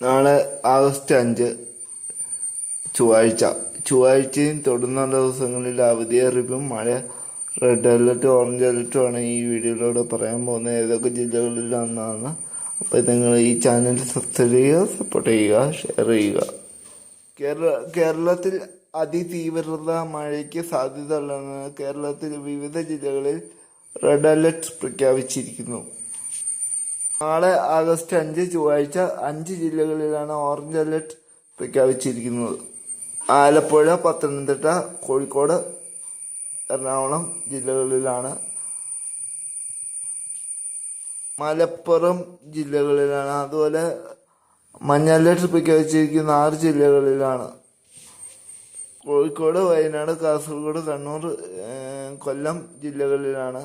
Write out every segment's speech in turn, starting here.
നാളെ ആഗസ്റ്റ് അഞ്ച് ചൊവ്വാഴ്ച. ചൊവ്വാഴ്ചയും തുടർന്നുള്ള ദിവസങ്ങളിൽ അവധി അറിയിപ്പും മഴ റെഡ് അലർട്ട് ഓറഞ്ച് അലർട്ടും ആണ് ഈ വീഡിയോയിലൂടെ പറയാൻ പോകുന്നത്. ഏതൊക്കെ ജില്ലകളിലാണെന്നാണ് അപ്പോൾ നിങ്ങൾ ഈ ചാനൽ സബ്സ്ക്രൈബ് ചെയ്യുക സപ്പോർട്ട് ചെയ്യുക ഷെയർ ചെയ്യുക. കേരള കേരളത്തിൽ അതിതീവ്രത മഴയ്ക്ക് സാധ്യത ഉള്ളതാണ് കേരളത്തിൽ വിവിധ ജില്ലകളിൽ റെഡ് അലർട്ട് പ്രഖ്യാപിച്ചിരിക്കുന്നു. നാളെ ആഗസ്റ്റ് അഞ്ച് ചൊവ്വാഴ്ച അഞ്ച് ജില്ലകളിലാണ് ഓറഞ്ച് അലർട്ട് പ്രഖ്യാപിച്ചിരിക്കുന്നത്. ആലപ്പുഴ പത്തനംതിട്ട കോഴിക്കോട് എറണാകുളം ജില്ലകളിലാണ് മലപ്പുറം ജില്ലകളിലാണ്. അതുപോലെ മഞ്ഞ അലർട്ട് പ്രഖ്യാപിച്ചിരിക്കുന്ന ആറ് ജില്ലകളിലാണ്. കോഴിക്കോട് വയനാട് കാസർഗോഡ് കണ്ണൂർ കൊല്ലം ജില്ലകളിലാണ്.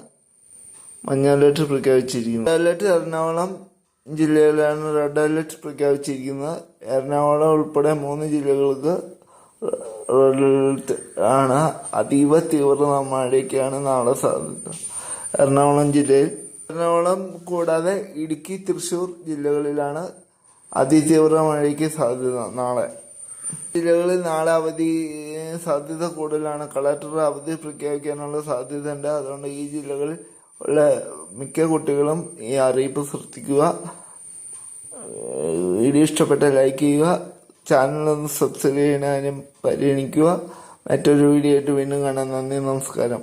മഞ്ഞ അലർട്ട് പ്രഖ്യാപിച്ചിരിക്കുന്നത് റെഡ് അലർട്ട് എറണാകുളം ജില്ലയിലാണ് റെഡ് അലർട്ട് പ്രഖ്യാപിച്ചിരിക്കുന്നത്. എറണാകുളം ഉൾപ്പെടെ മൂന്ന് ജില്ലകൾക്ക് റെഡ് അലർട്ട് ആണ്. അതീവ തീവ്ര മഴയ്ക്കാണ് നാളെ സാധ്യത. എറണാകുളം ജില്ലയിൽ. എറണാകുളം കൂടാതെ ഇടുക്കി തൃശൂർ ജില്ലകളിലാണ് അതിതീവ്ര മഴയ്ക്ക് സാധ്യത നാളെ. ജില്ലകളിൽ നാളെ അവധി സാധ്യത കൂടുതലാണ്. കളക്ടർ അവധി പ്രഖ്യാപിക്കാനുള്ള സാധ്യതയുണ്ട്. അതുകൊണ്ട് ഈ ജില്ലകളിൽ ഉള്ള മിക്ക കുട്ടികളും ഈ അറിയിപ്പ് ശ്രദ്ധിക്കുക വീഡിയോ ഇഷ്ടപ്പെട്ട ലൈക്ക് ചെയ്യുക ചാനൽ ഒന്ന് സബ്സ്ക്രൈബ് ചെയ്യാനും പരിഗണിക്കുക. മറ്റൊരു വീഡിയോ ആയിട്ട് വീണ്ടും കാണാൻ നന്ദി നമസ്കാരം.